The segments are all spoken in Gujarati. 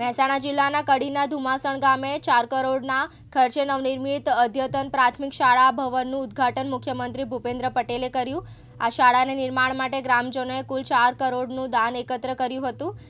મહેસાણા જિલ્લાના કડીના ધુમાસણ ગામે ચાર કરોડના ખર્ચે નવનિર્મિત અદ્યતન પ્રાથમિક શાળા ભવનનું ઉદ્ઘાટન મુખ્યમંત્રી ભૂપેન્દ્ર પટેલે કર્યું. આ શાળાને નિર્માણ માટે ગ્રામજનોએ કુલ ચાર કરોડનું દાન એકત્ર કર્યું હતું.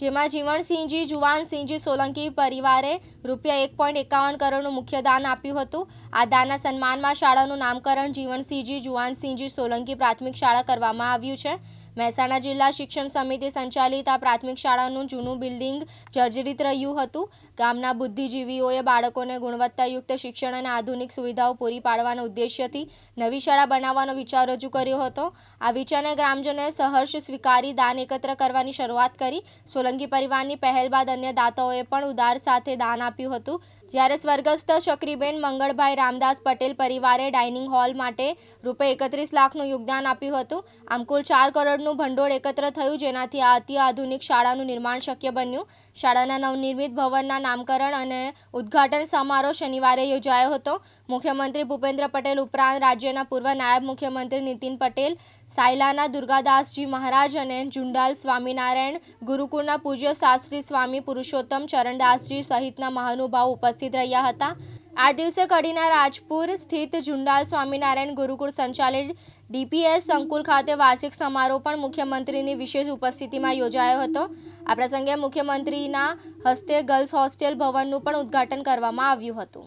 જેમાં જીવણસિંહજી જુવાનસિંહજી સોલંકી પરિવારે રૂપિયા એક પોઈન્ટ એકાવન કરોડનું મુખ્ય દાન આપ્યું હતું. આ દાનના સન્માનમાં શાળાનું નામકરણ જીવણસિંહજી જુવાનસિંહજી સોલંકી પ્રાથમિક શાળા કરવામાં આવ્યું છે. મહેસાણા જિલ્લા શિક્ષણ સમિતિ સંચાલિત આ પ્રાથમિક શાળાનું જૂનું બિલ્ડિંગ જર્જરિત રહ્યું હતું. ગામના બુદ્ધિજીવીઓએ બાળકોને ગુણવત્તાયુક્ત શિક્ષણ અને આધુનિક સુવિધાઓ પૂરી પાડવાના ઉદ્દેશ્યથી નવી શાળા બનાવવાનો વિચાર રજૂ કર્યો હતો. આ વિચારને ગ્રામજનોએ સહર્ષ સ્વીકારી દાન એકત્ર કરવાની શરૂઆત કરી. સોલંકી પરિવારની પહેલ બાદ અન્ય દાતાઓએ પણ ઉદાર સાથે દાન આપ્યું હતું. જ્યારે સ્વર્ગસ્થ શકરીબેન મંગળભાઈ રામદાસ પટેલ પરિવારે ડાઇનિંગ હોલ માટે રૂપિયા એકત્રીસ લાખનું યોગદાન આપ્યું હતું. આમ કુલ ચાર કરોડનું ભંડોળ એકત્ર થયું જેનાથી આ અતિ આધુનિક શાળાનું નિર્માણ શક્ય બન્યું. શાળાના નવનિર્મિત ભવનના નામકરણ અને ઉદ્ઘાટન સમારોહ શનિવારે યોજાયો હતો. મુખ્યમંત્રી ભૂપેન્દ્ર પટેલ ઉપરાંત રાજ્યના પૂર્વ નાયબ મુખ્યમંત્રી નીતિન પટેલ, સાયલાના દુર્ગાદાસજી મહારાજ અને જુંડાલ સ્વામિનારાયણ, ગુરુકુળના પૂજ્ય શાસ્ત્રી સ્વામી પુરુષોત્તમ ચરણદાસજી સહિતના મહાનુભાવો ઉપસ્થિત રહ્યા હતા. આ દિવસે કડીના રાજપુર સ્થિત જુંડાલ સ્વામિનારાયણ ગુરુકુળ સંચાલિત ડીપીએસ સંકુલ ખાતે વાર્ષિક સમારોહ પણ મુખ્યમંત્રીની વિશેષ ઉપસ્થિતિમાં યોજાયો હતો. આ પ્રસંગે મુખ્યમંત્રીના હસ્તે ગર્લ્સ હોસ્ટેલ ભવનનું પણ ઉદ્ઘાટન કરવામાં આવ્યું હતું.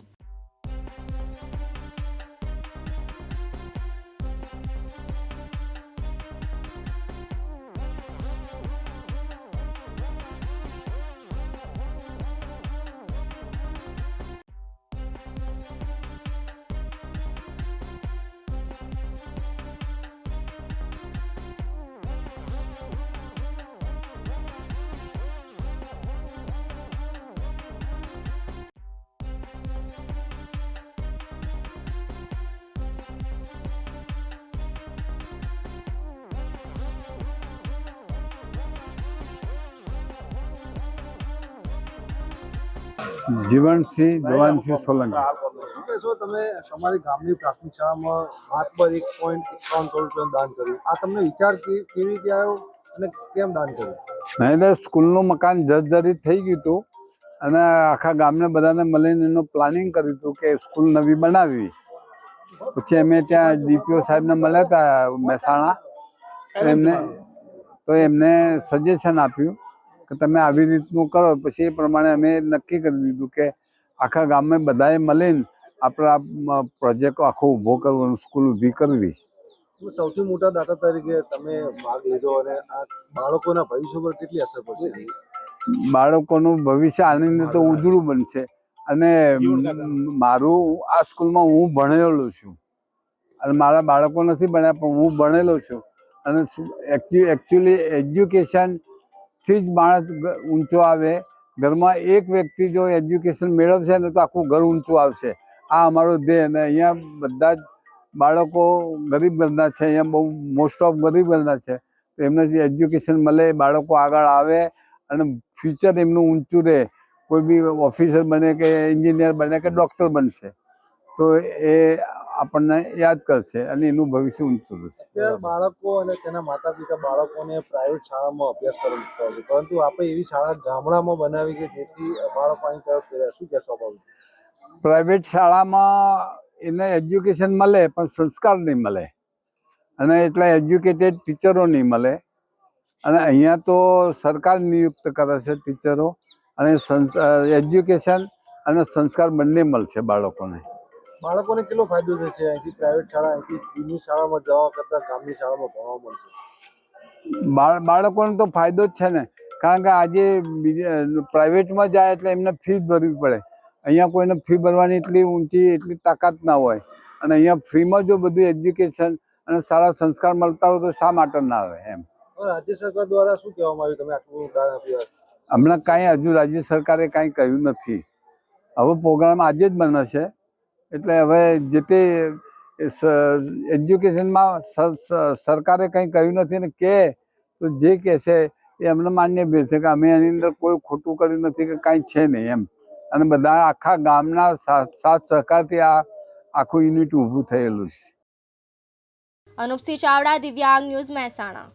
જીવનસિંહ જવાનસિંહ સોલંકી. શું કહેશો તમે તમારી ગામની પ્રાથમિક શાળામાં હાથ પર એક પોઈન્ટ ત્રણ કરોડ રૂપિયા દાન કર્યું. આ તમને વિચાર કેવી રીતે આવ્યો અને કેમ દાન કર્યું? નહીં એટલે સ્કૂલનું મકાન જર્જરિત થઈ ગયું હતું અને આખા ગામને બધાને મળીને એનું પ્લાનિંગ કર્યું હતું કે સ્કૂલ નવી બનાવવી. પછી અમે ત્યાં ડીપીઓ સાહેબને મળ્યા હતા મહેસાણા. તો એમને તો એમને સજેશન આપ્યું કે તમે આવી રીતનું કરો. પછી એ પ્રમાણે અમે નક્કી કરી દીધું કે આખા ગામમાં બધાએ મળીને આપણા પ્રોજેક્ટ આખો ઊભો કરવાનો સ્કૂલ ઊભી કરવી. સૌથી મોટા દાતા તરીકે તમે ભાગ લીધો અને આ બાળકોના ભવિષ્ય પર કેટલી અસર પડશે? બાળકોનું ભવિષ્ય આનંદ તો ઉજળું બનશે. અને મારું આ સ્કૂલમાં હું ભણેલો છું. અને મારા બાળકો નથી ભણ્યા પણ હું ભણેલો છું. અને એકચ્યુઅલી એજ્યુકેશનથી જ માણસ ઊંચો આવે. ઘરમાં એક વ્યક્તિ જો એજ્યુકેશન મેળવશે ને તો આખું ઘર ઊંચું આવશે. આ અમારો ધ્યેય અને અહીંયા બધા જ બાળકો ગરીબ ઘરના છે. અહીંયા બહુ મોસ્ટ ઓફ ગરીબ ઘરના છે. તો એમને જે એજ્યુકેશન મળે, બાળકો આગળ આવે અને ફ્યુચર એમનું ઊંચું રહે. કોઈ બી ઓફિસર બને કે એન્જિનિયર બને કે ડૉક્ટર બનશે. તો એ આપણને યાદ કરશે અને એનું ભવિષ્ય ઊંચું રહેશે. બાળકો અને તેના માતા પિતા બાળકોને પ્રાઇવેટ શાળામાં અભ્યાસ કરવો પડે પરંતુ આપણે એવી શાળા ગામડામાં બનાવી કે જેથી બાળકો અહીં તરફ શું કહેશો પ્રાઇવેટ શાળામાં એને એજ્યુકેશન મળે પણ સંસ્કાર નહીં મળે. અને એટલા એજ્યુકેટેડ ટીચરો નહીં મળે. અને અહીંયા તો સરકાર નિયુક્ત કરે છે ટીચરો અને એજ્યુકેશન અને સંસ્કાર બંને મળશે બાળકોને. બાળકોને કેટલો ફાયદો થશે? અહીંથી પ્રાઇવેટ શાળા અહીંથી જૂની શાળામાં જવા કરતાં ગામની શાળામાં ભણવા મળશે. બાળકોને તો ફાયદો જ છે ને. કારણ કે આજે પ્રાઇવેટમાં જાય એટલે એમને ફી ભરવી પડે. અહીંયા કોઈને ફી ભરવાની એટલી ઊંચી એટલી તાકાત ના હોય. અને અહીંયા ફ્રીમાં જો બધું એજ્યુકેશન અને સારા સંસ્કાર મળતા હોય તો શા માટે ના આવે એમ? રાજ્ય સરકાર દ્વારા શું કહેવામાં આવ્યું? તમે આટલું આપ્યું હમણાં કાંઈ હજુ રાજ્ય સરકારે કાંઈ કહ્યું નથી. હવે પ્રોગ્રામ આજે જ બને છે એટલે હવે જે તે એજ્યુકેશનમાં સરકારે કંઈ કહ્યું નથી ને કે, તો જે કહે છે એ અમને માન્ય બે છે કે અમે એની અંદર કોઈ ખોટું કર્યું નથી કે કાંઈ છે નહીં એમ. અને બધા આખા ગામના સાથ સહકારથી આ આખું યુનિટ ઊભું થયેલું છે. અનુપસિંહ ચાવડા, દિવ્યાંગ ન્યૂઝ મહેસાણા.